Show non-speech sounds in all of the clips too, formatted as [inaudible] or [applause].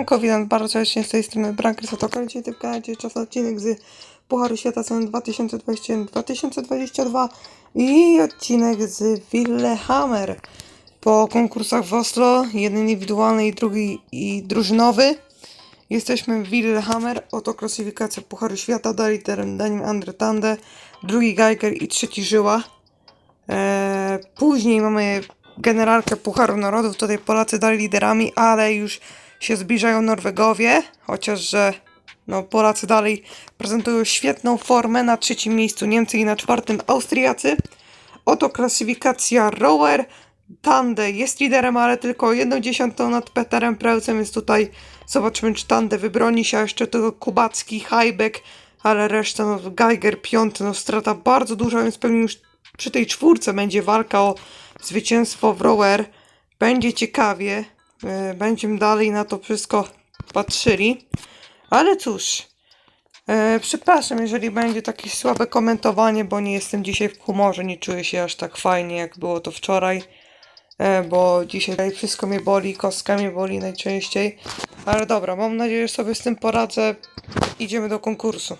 Siemanko, witam bardzo serdecznie z tej strony Branker Satoka. Dzisiaj w kanale czas odcinek z Pucharu Świata sezon 2021-2022 i odcinek z Willehammer. Po konkursach w Oslo, jeden indywidualny i drugi i drużynowy. Jesteśmy w Willehammer, oto klasyfikacja Pucharu Świata, dali teren Daniel Andre Tande, drugi Geiger i trzeci Żyła. Eee, później mamy generalkę Pucharu Narodów. Tutaj Polacy dali liderami, ale już się zbliżają Norwegowie. Chociaż, że no, Polacy dalej prezentują świetną formę. Na trzecim miejscu Niemcy i na czwartym Austriacy. Oto klasyfikacja rower. Tande jest liderem, ale tylko jedną dziesiątą nad Peterem Preusem jest tutaj. Zobaczymy, czy Tande wybroni się, a jeszcze tylko Kubacki, Hajbek, ale reszta, no, Geiger piąty, no strata bardzo duża, więc pewnie już przy tej czwórce będzie walka o zwycięstwo w rower. Będzie ciekawie. E, Będziemy dalej na to wszystko patrzyli. Ale cóż, e, przepraszam, jeżeli będzie takie słabe komentowanie, bo nie jestem dzisiaj w humorze, nie czuję się aż tak fajnie, jak było to wczoraj. E, bo dzisiaj wszystko mnie boli, kostka mnie boli najczęściej. Ale dobra, mam nadzieję, że sobie z tym poradzę. Idziemy do konkursu.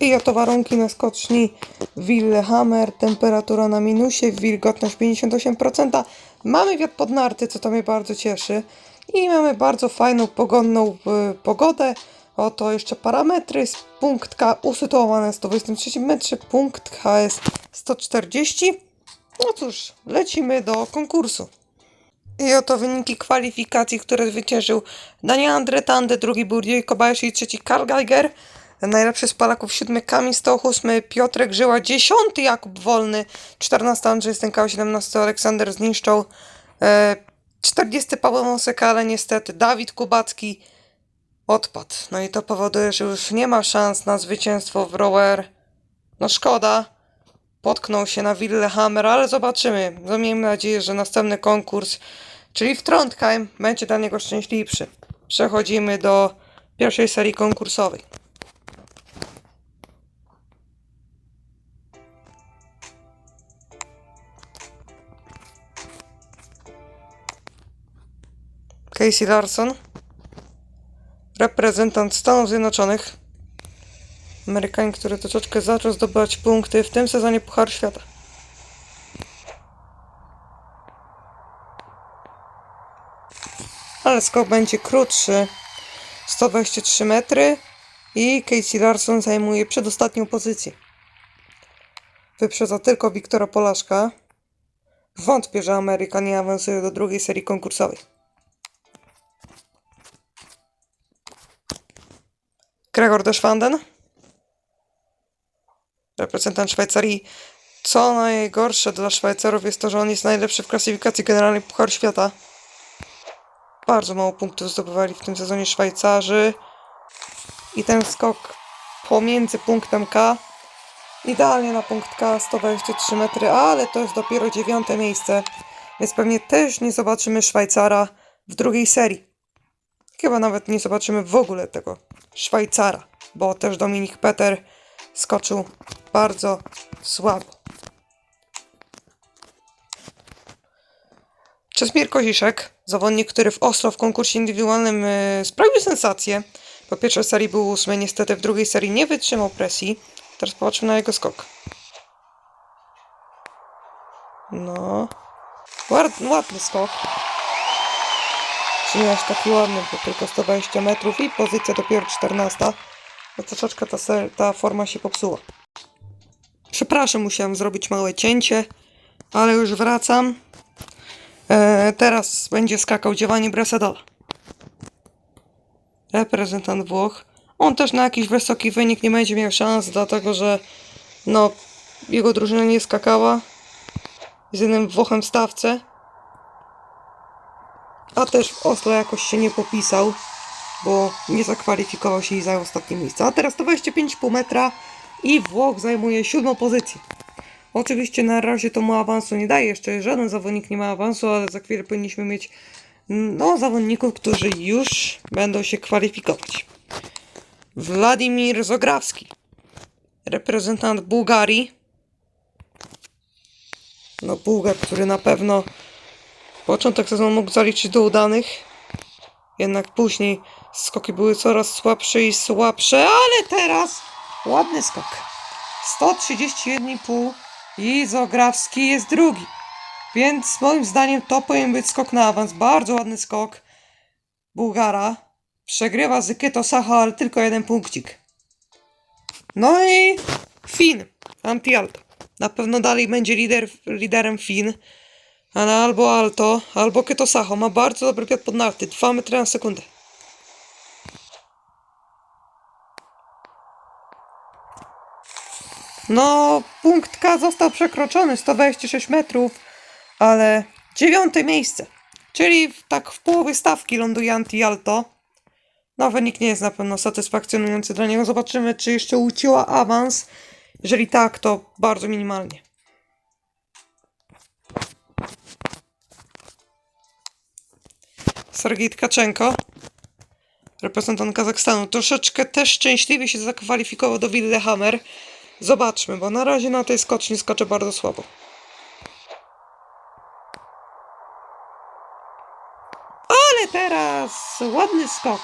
I oto warunki na skoczni Willehammer, temperatura na minusie, wilgotność 58%. Mamy wiatr pod narty, co to mnie bardzo cieszy. I mamy bardzo fajną, pogodną y, pogodę. Oto jeszcze parametry. Punkt K usytuowany na 123 metrze, punkt K jest 140. No cóż, lecimy do konkursu. I oto wyniki kwalifikacji, które zwyciężył Daniel Andretande, drugi Burdiej Kobayashi i trzeci Karl Geiger. Najlepszy z Polaków, siódmy Kamil Stoch, ósmy Piotrek Żyła, dziesiąty Jakub Wolny, czternasty Andrzej Stękał, siedemnasty Aleksander Zniszczał, e, czterdziesty Paweł Moseka, ale niestety Dawid Kubacki odpadł. No i to powoduje, że już nie ma szans na zwycięstwo w rower. No szkoda, potknął się na Willehammer, ale zobaczymy. No miejmy nadzieję, że następny konkurs, czyli w Trondheim, będzie dla niego szczęśliwszy. Przechodzimy do pierwszej serii konkursowej. Casey Larson, reprezentant Stanów Zjednoczonych, Amerykanin, który troszeczkę zaczął zdobywać punkty w tym sezonie Pucharu Świata. Ale skok będzie krótszy, 123 metry i Casey Larson zajmuje przedostatnią pozycję. Wyprzedza tylko Wiktora Polaszka. Wątpię, że Amerykan nie awansuje do drugiej serii konkursowej. Gregor de Schwanden, reprezentant Szwajcarii. Co najgorsze dla Szwajcarów jest to, że on jest najlepszy w klasyfikacji generalnej Pucharu Świata. Bardzo mało punktów zdobywali w tym sezonie Szwajcarzy. I ten skok pomiędzy punktem K, idealnie na punkt K, 123 metry, ale to jest dopiero dziewiąte miejsce, więc pewnie też nie zobaczymy Szwajcara w drugiej serii. Chyba nawet nie zobaczymy w ogóle tego Szwajcara, bo też Dominik Peter skoczył bardzo słabo. Czesmir Koziszek, zawodnik, który w Oslo w konkursie indywidualnym yy, sprawił sensację. Po pierwszej serii był ósmy, niestety w drugiej serii nie wytrzymał presji. Teraz popatrzmy na jego skok. No. Ład, ładny skok. Czy nie aż taki ładny, bo tylko 120 metrów i pozycja dopiero 14. No troszeczkę ta, ta forma się popsuła. Przepraszam, musiałem zrobić małe cięcie, ale już wracam. E, teraz będzie skakał Giovanni Bresadola. Reprezentant Włoch. On też na jakiś wysoki wynik nie będzie miał szans, dlatego że no, jego drużyna nie skakała. Z jednym Włochem w stawce. A też w Oslo jakoś się nie popisał, bo nie zakwalifikował się i zajął ostatnie miejsce. A teraz to 25,5 metra i Włoch zajmuje siódmą pozycję. Oczywiście na razie to mu awansu nie daje, jeszcze żaden zawodnik nie ma awansu, ale za chwilę powinniśmy mieć no, zawodników, którzy już będą się kwalifikować. Władimir Zograwski, reprezentant Bułgarii. No Bułgar, który na pewno początek sezonu mógł zaliczyć do udanych. Jednak później skoki były coraz słabsze i słabsze, ale teraz ładny skok. 131,5 i Zografski jest drugi. Więc moim zdaniem to powinien być skok na awans. Bardzo ładny skok Bułgara. Przegrywa z Kyto Sacha, ale tylko jeden punkcik. No i Fin, Anti-Alto. Na pewno dalej będzie lider, liderem Fin. Ale albo Alto, albo Kyto Sacho. Ma bardzo dobry piot pod narty. 2 metry na sekundę. No, punkt K został przekroczony, 126 metrów, ale dziewiąte miejsce. Czyli tak w połowie stawki ląduje Anti-Alto. No, wynik nie jest na pewno satysfakcjonujący dla niego. Zobaczymy, czy jeszcze ucięła awans. Jeżeli tak, to bardzo minimalnie. Sergiej Tkaczenko, reprezentant Kazachstanu, troszeczkę też szczęśliwie się zakwalifikował do Lillehammer. Zobaczmy, bo na razie na tej skoczni skoczę bardzo słabo. Ale teraz ładny skok.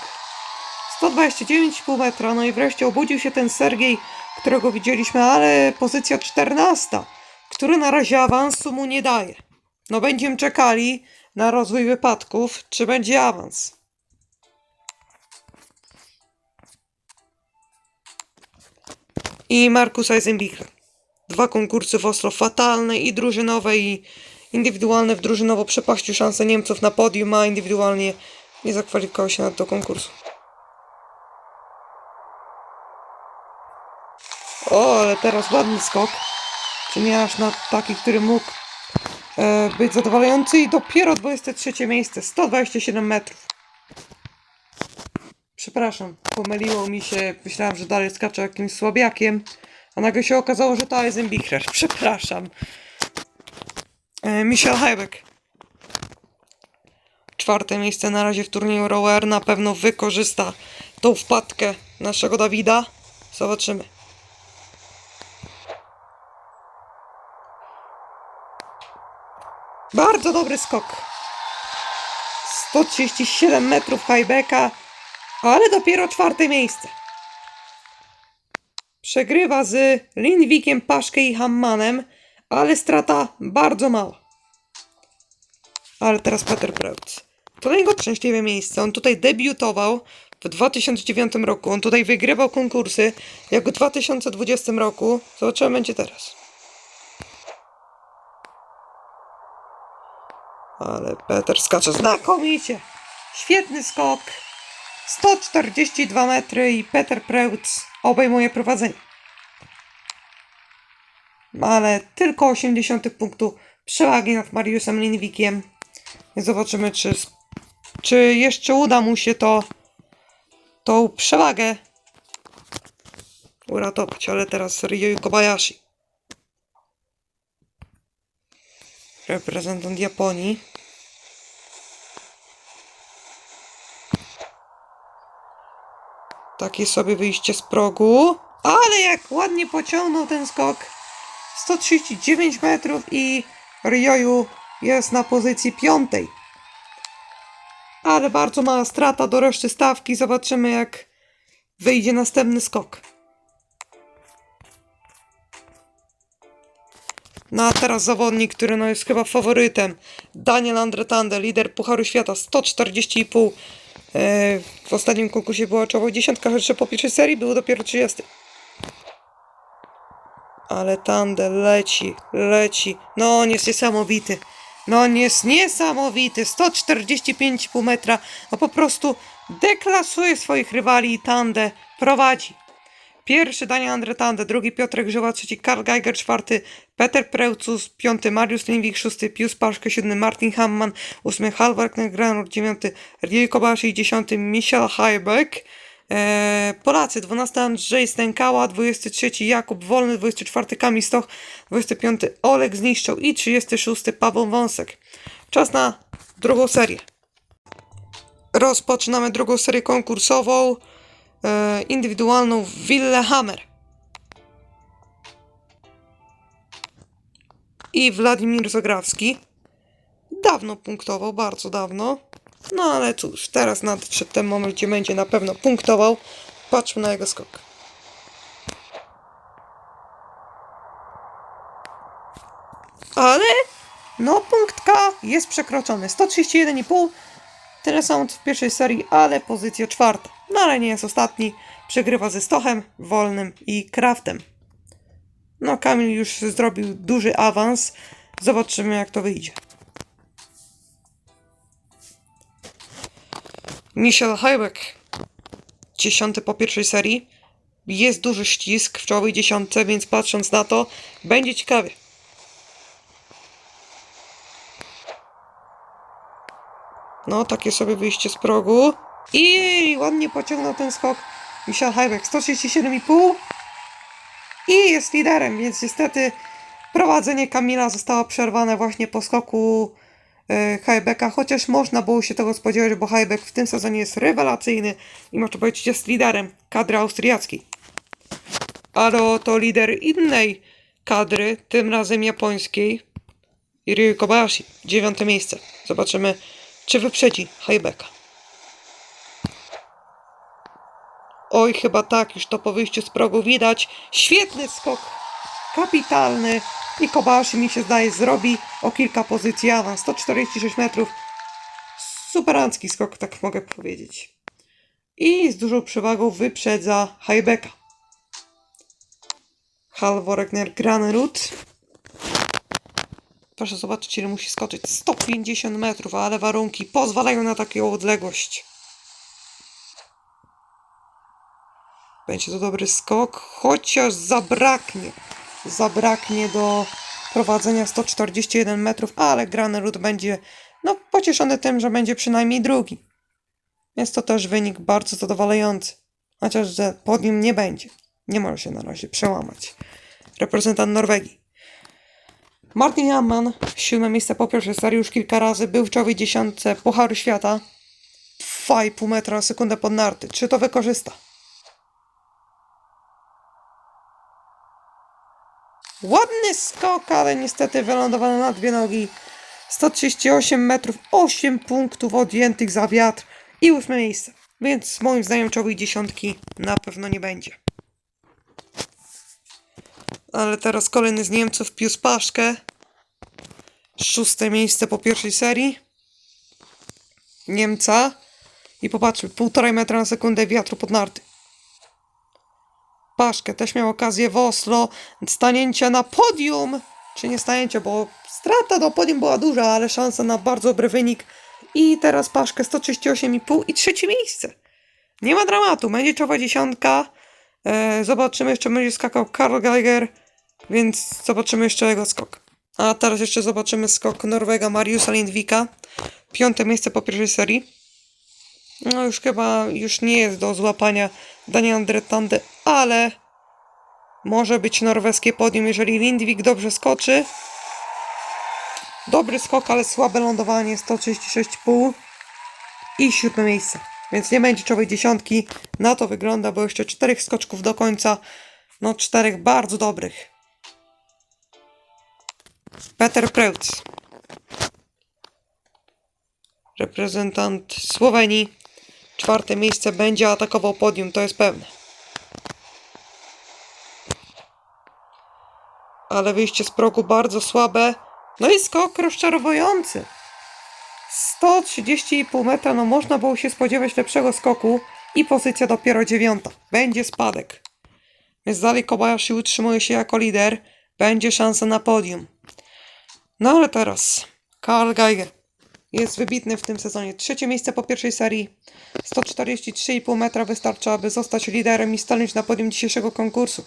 129,5 metra, no i wreszcie obudził się ten Sergiej, którego widzieliśmy, ale pozycja 14, który na razie awansu mu nie daje. No będziemy czekali na rozwój wypadków, czy będzie awans. I Markus Eisenbichler. Dwa konkursy w Oslo, fatalne i drużynowe i indywidualne w drużynowo przepaścił szansę Niemców na podium, a indywidualnie nie zakwalifikował się do konkursu. O, ale teraz ładny skok. Czy nie aż na taki, który mógł być zadowalający i dopiero 23 miejsce, 127 metrów. Przepraszam, pomyliło mi się, myślałem, że dalej skaczę jakimś słabiakiem, a nagle się okazało, że to Eisenbichler. [laughs] Przepraszam. E, Michel Heibeck. Czwarte miejsce na razie w turnieju Rower. Na pewno wykorzysta tą wpadkę naszego Dawida. Zobaczymy. Bardzo dobry skok. 137 metrów Haibeka, ale dopiero czwarte miejsce. Przegrywa z Lindvikiem, Paszkę i Hammanem, ale strata bardzo mała. Ale teraz Peter Preutz. To niego szczęśliwe miejsce. On tutaj debiutował w 2009 roku. On tutaj wygrywał konkursy, jak w 2020 roku. Zobaczymy, będzie teraz. Ale Peter skacze znakomicie. Świetny skok. 142 metry i Peter Preutz obejmuje prowadzenie. Ale tylko 80 punktów przewagi nad Mariusem Linwikiem. Zobaczymy, czy, czy jeszcze uda mu się to tą przewagę uratować. Ale teraz Ryuji Kobayashi. Reprezentant Japonii. Takie sobie wyjście z progu. Ale jak ładnie pociągnął ten skok. 139 metrów i Ryoyu jest na pozycji piątej. Ale bardzo mała strata do reszty stawki. Zobaczymy jak wyjdzie następny skok. No a teraz zawodnik, który no jest chyba faworytem. Daniel Andretande, lider Pucharu Świata, 140,5. E, w ostatnim konkursie była czołowa dziesiątka, jeszcze po pierwszej serii był dopiero 30. Ale Tande leci, leci. No on jest niesamowity. No on jest niesamowity. 145,5 metra. No po prostu deklasuje swoich rywali i Tande prowadzi. Pierwszy Daniel Andretande, drugi Piotrek Grzywa, trzeci Karl Geiger, czwarty Peter Preucus, piąty Mariusz Lindwik, szósty Pius Paszke, siódmy Martin Hamman, ósmy Halvard Granor, dziewiąty Riej Kobashi, dziesiąty Michel Heibeck. Eee, Polacy, 12 Andrzej Stękała, 23 Jakub Wolny, 24 Kamil Stoch, 25 Oleg Zniszczał i 36 Paweł Wąsek. Czas na drugą serię. Rozpoczynamy drugą serię konkursową e, indywidualną w Willehammer. I Władimir Zagrawski. Dawno punktował, bardzo dawno. No ale cóż, teraz nadszedł ten moment, gdzie będzie na pewno punktował. Patrzmy na jego skok. Ale no punkt K jest przekroczony. 131,5 Tyle samo w pierwszej serii, ale pozycja czwarta. No ale nie jest ostatni. Przegrywa ze Stochem, Wolnym i Kraftem. No Kamil już zrobił duży awans. Zobaczymy jak to wyjdzie. Michel Heibeck. Dziesiąty po pierwszej serii. Jest duży ścisk w czołowej dziesiątce, więc patrząc na to, będzie ciekawie. No, takie sobie wyjście z progu. I ładnie pociągnął ten skok Michel Heibeck. 137,5 i jest liderem, więc niestety prowadzenie Kamila zostało przerwane właśnie po skoku e, Heibecka, chociaż można było się tego spodziewać, bo Heibeck w tym sezonie jest rewelacyjny i można powiedzieć jest liderem kadry austriackiej. Ale oto lider innej kadry, tym razem japońskiej, Ryu Kobayashi, dziewiąte miejsce. Zobaczymy, czy wyprzedzi Heibecka. Oj, chyba tak, już to po wyjściu z progu widać. Świetny skok, kapitalny. I Kobayashi mi się zdaje zrobi o kilka pozycji awans. 146 metrów. Superancki skok, tak mogę powiedzieć. I z dużą przewagą wyprzedza Heibecka. Halvorgner Granerud. Proszę zobaczyć, ile musi skoczyć. 150 metrów, ale warunki pozwalają na taką odległość. Będzie to dobry skok, chociaż zabraknie. Zabraknie do prowadzenia 141 metrów, ale Granerud będzie no, pocieszony tym, że będzie przynajmniej drugi. Jest to też wynik bardzo zadowalający. Chociaż, że podium nie będzie. Nie może się na razie przełamać. Reprezentant Norwegii. Martin Jamman, siódme miejsce po pierwszej serii już kilka razy, był w czołowej dziesiątce Pucharu Świata. 2,5 metra na sekundę pod narty. Czy to wykorzysta? Ładny skok, ale niestety wylądowany na dwie nogi. 138 metrów, 8 punktów odjętych za wiatr i ósme miejsce. Więc moim zdaniem czołowej dziesiątki na pewno nie będzie. Ale teraz kolejny z Niemców, Pius Paszkę. Szóste miejsce po pierwszej serii. Niemca. I popatrzmy, półtorej metra na sekundę wiatru pod narty. Paszkę też miał okazję w Oslo stanięcia na podium. Czy nie stanięcia, bo strata do podium była duża, ale szansa na bardzo dobry wynik. I teraz Paszkę 138,5 i trzecie miejsce. Nie ma dramatu, będzie czołowa dziesiątka. E, zobaczymy, jeszcze będzie skakał Karl Geiger, więc zobaczymy jeszcze jego skok. A teraz jeszcze zobaczymy skok Norwega Mariusa Lindwika. Piąte miejsce po pierwszej serii. No już chyba już nie jest do złapania Daniel Andretandy, ale może być norweskie podium, jeżeli Lindwik dobrze skoczy. Dobry skok, ale słabe lądowanie 136,5 i siódme miejsce. Więc nie będzie czołowej dziesiątki. Na to wygląda, bo jeszcze czterech skoczków do końca. No czterech bardzo dobrych. Peter Preutz. Reprezentant Słowenii. Czwarte miejsce będzie atakował podium, to jest pewne. Ale wyjście z progu bardzo słabe. No i skok rozczarowujący. 130,5 metra, no można było się spodziewać lepszego skoku i pozycja dopiero dziewiąta. Będzie spadek. Więc dalej Kobayashi utrzymuje się jako lider. Będzie szansa na podium. No ale teraz Karl Geiger jest wybitny w tym sezonie. Trzecie miejsce po pierwszej serii. 143,5 metra wystarcza, aby zostać liderem i stanąć na podium dzisiejszego konkursu.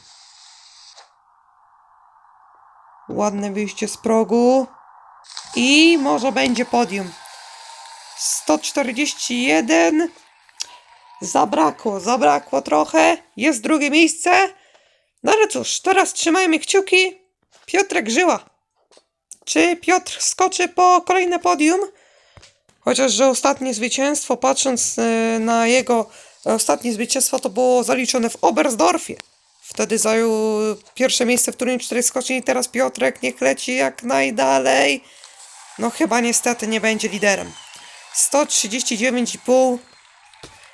Ładne wyjście z progu. I może będzie podium. 141. Zabrakło, zabrakło trochę. Jest drugie miejsce. No ale cóż, teraz trzymajmy kciuki. Piotrek Żyła. Czy Piotr skoczy po kolejne podium? Chociaż, że ostatnie zwycięstwo, patrząc e, na jego ostatnie zwycięstwo, to było zaliczone w Oberstdorfie. Wtedy zajął pierwsze miejsce w turnieju czterech skoczni i teraz Piotrek niech leci jak najdalej. No chyba niestety nie będzie liderem. 139,5.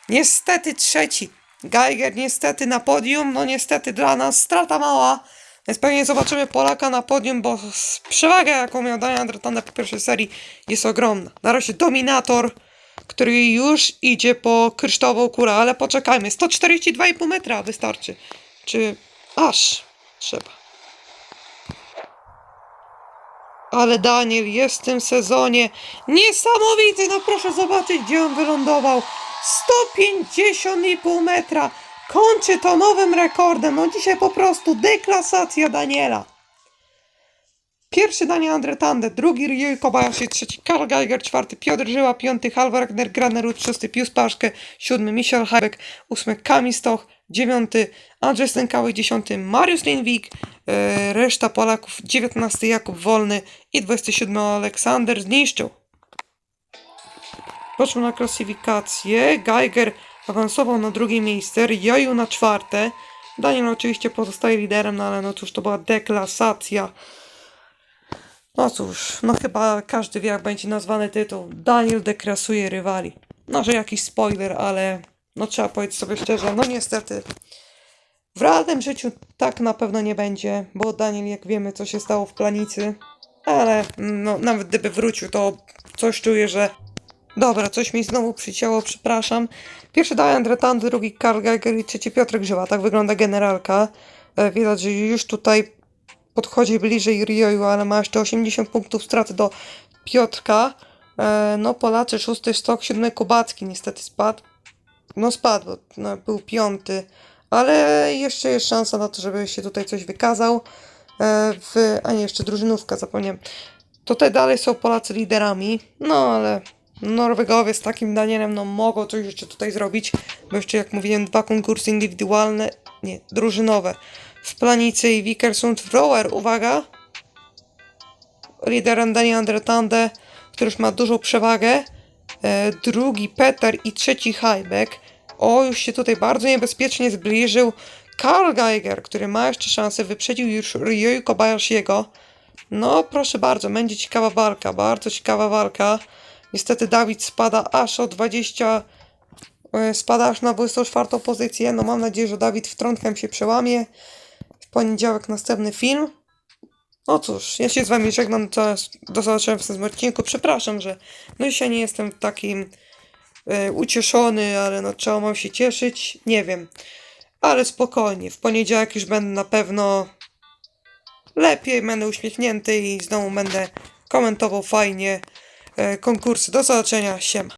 Niestety trzeci. Geiger niestety na podium, no niestety dla nas strata mała. Więc pewnie zobaczymy Polaka na podium, bo przewaga jaką miał Daniel Andretanda po pierwszej serii jest ogromna. Na razie Dominator, który już idzie po kryształową kurę, ale poczekajmy. 142,5 metra wystarczy. Czy aż trzeba. Ale Daniel jest w tym sezonie niesamowity. No proszę zobaczyć, gdzie on wylądował. 150,5 metra. Kończy to nowym rekordem. No dzisiaj po prostu deklasacja Daniela. Pierwszy Daniel Andretande, drugi Ryuj Kobayashi, trzeci Karl Geiger, czwarty Piotr Żyła, piąty Halvor Granerud, szósty Pius Paszke, siódmy Michel Heibek, ósmy Kamil Stoch, dziewiąty Andrzej Stękały, dziesiąty Mariusz Lindwik, e, reszta Polaków, dziewiętnasty Jakub Wolny i dwudziesty siódmy Aleksander Zniszczył. Patrzmy na klasyfikację. Geiger awansował na drugie miejsce, Ryoyu na czwarte. Daniel oczywiście pozostaje liderem, no ale no cóż, to była deklasacja. No cóż, no chyba każdy wie jak będzie nazwany tytuł. Daniel deklasuje rywali. No, że jakiś spoiler, ale no trzeba powiedzieć sobie szczerze, no niestety w realnym życiu tak na pewno nie będzie, bo Daniel, jak wiemy, co się stało w planicy, ale no, nawet gdyby wrócił, to coś czuję, że Dobra, coś mi znowu przycięło, przepraszam. Pierwszy Daniel Andretan, drugi Karl Geiger i trzeci Piotr Grzywa. Tak wygląda generalka. E, Widać, że już tutaj podchodzi bliżej Rioju, ale ma jeszcze 80 punktów straty do Piotrka. E, no Polacy, szósty stok, siódmy Kubacki niestety spadł. No spadł, no, był piąty. Ale jeszcze jest szansa na to, żeby się tutaj coś wykazał. E, w, a nie, jeszcze drużynówka, zapomniałem. Tutaj dalej są Polacy liderami, no ale Norwegowie z takim Danielem no mogą coś jeszcze tutaj zrobić, bo jeszcze jak mówiłem dwa konkursy indywidualne, nie, drużynowe w Planicy i Vikersund w Rower, uwaga liderem Daniel Andretande, który już ma dużą przewagę e, drugi Peter i trzeci Heibek o, już się tutaj bardzo niebezpiecznie zbliżył Karl Geiger, który ma jeszcze szansę, wyprzedził już Ryoyu Kobayashiego no, proszę bardzo, będzie ciekawa walka, bardzo ciekawa walka. Niestety Dawid spada aż o 20, e, spada aż na 24 pozycję. No mam nadzieję, że Dawid wtrątkiem się przełamie. Poniedziałek następny film. No cóż, ja się z wami żegnam, to do zobaczenia w następnym odcinku. Przepraszam, że no dzisiaj nie jestem takim e, ucieszony, ale no trzeba mam się cieszyć. Nie wiem, ale spokojnie. W poniedziałek już będę na pewno lepiej, będę uśmiechnięty i znowu będę komentował fajnie e, konkursy. Do zobaczenia, siema.